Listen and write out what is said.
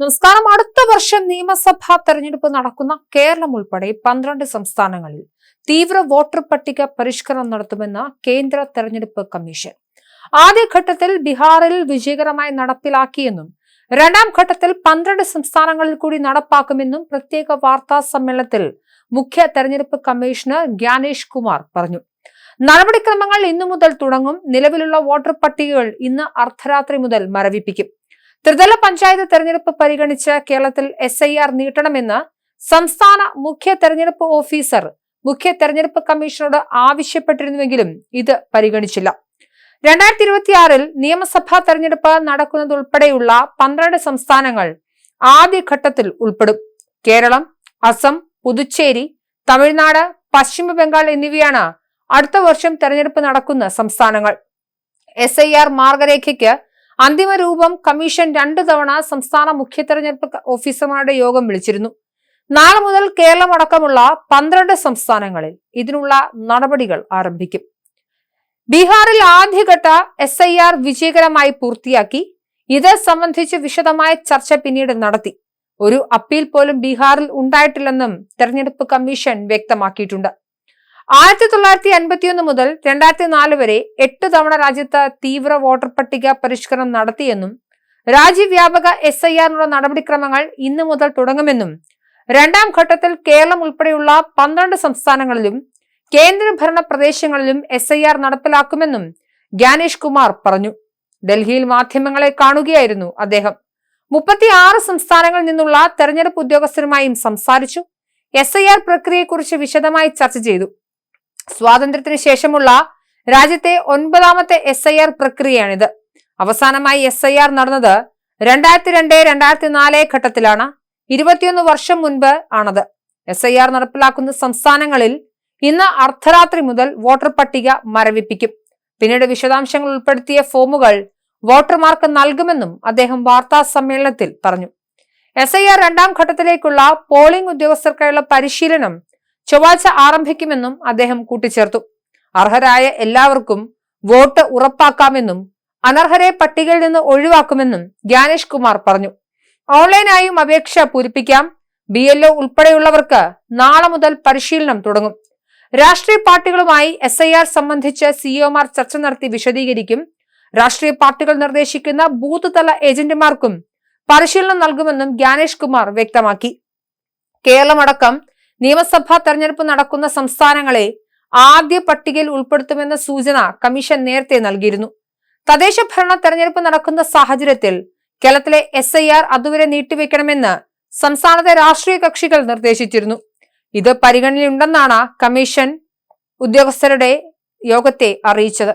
നമസ്കാരം അടുത്ത വർഷം നിയമസഭാ തെരഞ്ഞെടുപ്പ് നടക്കുന്ന കേരളം ഉൾപ്പെടെ പന്ത്രണ്ട് സംസ്ഥാനങ്ങളിൽ തീവ്ര വോട്ടർ പട്ടിക പരിഷ്കരണം നടത്തുമെന്ന് കേന്ദ്ര തെരഞ്ഞെടുപ്പ് കമ്മീഷൻ. ആദ്യഘട്ടത്തിൽ ബീഹാറിൽ വിജയകരമായി നടപ്പിലാക്കിയെന്നും രണ്ടാം ഘട്ടത്തിൽ പന്ത്രണ്ട് സംസ്ഥാനങ്ങളിൽ കൂടി നടപ്പാക്കുമെന്നും പ്രത്യേക വാർത്താ സമ്മേളനത്തിൽ മുഖ്യ തെരഞ്ഞെടുപ്പ് കമ്മീഷണർ ജ്ഞാനേഷ് കുമാർ പറഞ്ഞു. നടപടിക്രമങ്ങൾ ഇന്നു മുതൽ തുടങ്ങും. നിലവിലുള്ള വോട്ടർ പട്ടികകൾ ഇന്ന് അർദ്ധരാത്രി മുതൽ മരവിപ്പിക്കും. ത്രിതല പഞ്ചായത്ത് തെരഞ്ഞെടുപ്പ് പരിഗണിച്ച് കേരളത്തിൽ എസ് ഐ ആർ നീട്ടണമെന്ന് സംസ്ഥാന മുഖ്യ തെരഞ്ഞെടുപ്പ് ഓഫീസർ മുഖ്യ തെരഞ്ഞെടുപ്പ് കമ്മീഷനോട് ആവശ്യപ്പെട്ടിരുന്നുവെങ്കിലും ഇത് പരിഗണിച്ചില്ല. രണ്ടായിരത്തി ഇരുപത്തിയാറിൽ നിയമസഭാ തെരഞ്ഞെടുപ്പ് നടക്കുന്നതുൾപ്പെടെയുള്ള പന്ത്രണ്ട് സംസ്ഥാനങ്ങൾ ആദ്യഘട്ടത്തിൽ ഉൾപ്പെടും. കേരളം അസം പുതുച്ചേരി തമിഴ്നാട് പശ്ചിമ ബംഗാൾ എന്നിവയാണ് അടുത്ത വർഷം തെരഞ്ഞെടുപ്പ് നടക്കുന്ന സംസ്ഥാനങ്ങൾ. എസ് ഐ ആർ മാർഗരേഖയ്ക്ക് അന്തിമ രൂപം കമ്മീഷൻ രണ്ടു തവണ സംസ്ഥാന മുഖ്യ തെരഞ്ഞെടുപ്പ് ഓഫീസർമാരുടെ യോഗം വിളിച്ചിരുന്നു. നാളെ മുതൽ കേരളം അടക്കമുള്ള പന്ത്രണ്ട് സംസ്ഥാനങ്ങളിൽ ഇതിനുള്ള നടപടികൾ ആരംഭിക്കും. ബീഹാറിൽ ആദ്യഘട്ട എസ് ഐ ആർ വിജയകരമായി പൂർത്തിയാക്കി ഇത് സംബന്ധിച്ച് വിശദമായ ചർച്ച പിന്നീട് നടത്തി. ഒരു അപ്പീൽ പോലും ബീഹാറിൽ ഉണ്ടായിട്ടില്ലെന്നും തെരഞ്ഞെടുപ്പ് കമ്മീഷൻ വ്യക്തമാക്കിയിട്ടുണ്ട്. ആയിരത്തി തൊള്ളായിരത്തി അൻപത്തിയൊന്ന് മുതൽ രണ്ടായിരത്തി നാല് വരെ എട്ട് തവണ രാജ്യത്ത് തീവ്ര വോട്ടർ പട്ടിക പരിഷ്കരണം നടത്തിയെന്നും രാജ്യവ്യാപക എസ് ഐ ആറിനുള്ള നടപടിക്രമങ്ങൾ ഇന്നു മുതൽ തുടങ്ങുമെന്നും രണ്ടാം ഘട്ടത്തിൽ കേരളം ഉൾപ്പെടെയുള്ള പന്ത്രണ്ട് സംസ്ഥാനങ്ങളിലും കേന്ദ്രഭരണ പ്രദേശങ്ങളിലും എസ് ഐ ആർ നടപ്പിലാക്കുമെന്നും ജ്ഞാനേഷ് കുമാർ പറഞ്ഞു. ഡൽഹിയിൽ മാധ്യമങ്ങളെ കാണുകയായിരുന്നു അദ്ദേഹം. മുപ്പത്തിയാറ് സംസ്ഥാനങ്ങളിൽ നിന്നുള്ള തെരഞ്ഞെടുപ്പ് ഉദ്യോഗസ്ഥരുമായും സംസാരിച്ചു. എസ് ഐ ആർ പ്രക്രിയയെക്കുറിച്ച് വിശദമായി ചർച്ച ചെയ്തു. സ്വാതന്ത്ര്യത്തിന് ശേഷമുള്ള രാജ്യത്തെ ഒൻപതാമത്തെ എസ് ഐ ആർ പ്രക്രിയയാണിത്. അവസാനമായി എസ് ഐ ആർ നടന്നത് രണ്ടായിരത്തി രണ്ട് രണ്ടായിരത്തി നാല് ഘട്ടത്തിലാണ്. ഇരുപത്തിയൊന്ന് വർഷം മുൻപ് ആണത്. എസ് ഐ ആർ നടപ്പിലാക്കുന്ന സംസ്ഥാനങ്ങളിൽ ഇന്ന് അർദ്ധരാത്രി മുതൽ വോട്ടർ പട്ടിക മരവിപ്പിക്കും. പിന്നീട് വിശദാംശങ്ങൾ ഉൾപ്പെടുത്തിയ ഫോമുകൾ വോട്ടർമാർക്ക് നൽകുമെന്നും അദ്ദേഹം വാർത്താ സമ്മേളനത്തിൽ പറഞ്ഞു. എസ് ഐ ആർ രണ്ടാം ഘട്ടത്തിലേക്കുള്ള പോളിംഗ് ഉദ്യോഗസ്ഥർക്കായുള്ള പരിശീലനം ചൊവ്വാഴ്ച ആരംഭിക്കുമെന്നും അദ്ദേഹം കൂട്ടിച്ചേർത്തു. അർഹരായ എല്ലാവർക്കും വോട്ട് ഉറപ്പാക്കാമെന്നും അനർഹരെ പട്ടികയിൽ നിന്ന് ഒഴിവാക്കുമെന്നും ജ്ഞാനേഷ് കുമാർ പറഞ്ഞു. ഓൺലൈനായും അപേക്ഷ പൂരിപ്പിക്കാം. ബി എൽ ഒ ഉൾപ്പെടെയുള്ളവർക്ക് നാളെ മുതൽ പരിശീലനം തുടങ്ങും. രാഷ്ട്രീയ പാർട്ടികളുമായി എസ് ഐ ആർ സംബന്ധിച്ച് സിഇഒമാർ ചർച്ച നടത്തി വിശദീകരിക്കും. രാഷ്ട്രീയ പാർട്ടികൾ നിർദ്ദേശിക്കുന്ന ബൂത്ത് തല ഏജന്റുമാർക്കും പരിശീലനം നൽകുമെന്നും ജ്ഞാനേഷ് കുമാർ വ്യക്തമാക്കി. കേരളമടക്കം നിയമസഭാ തെരഞ്ഞെടുപ്പ് നടക്കുന്ന സംസ്ഥാനങ്ങളെ ആദ്യ പട്ടികയിൽ ഉൾപ്പെടുത്തുമെന്ന സൂചന കമ്മീഷൻ നേരത്തെ നൽകിയിരുന്നു. തദ്ദേശ ഭരണ തെരഞ്ഞെടുപ്പ് നടക്കുന്ന സാഹചര്യത്തിൽ കേരളത്തിലെ എസ് ഐ ആർ അതുവരെ നീട്ടിവെക്കണമെന്ന് സംസ്ഥാനത്തെ രാഷ്ട്രീയ കക്ഷികൾ നിർദ്ദേശിച്ചിരുന്നു. ഇത് പരിഗണനയുണ്ടെന്നാണ് കമ്മീഷൻ ഉദ്യോഗസ്ഥരുടെ യോഗത്തെ അറിയിച്ചത്.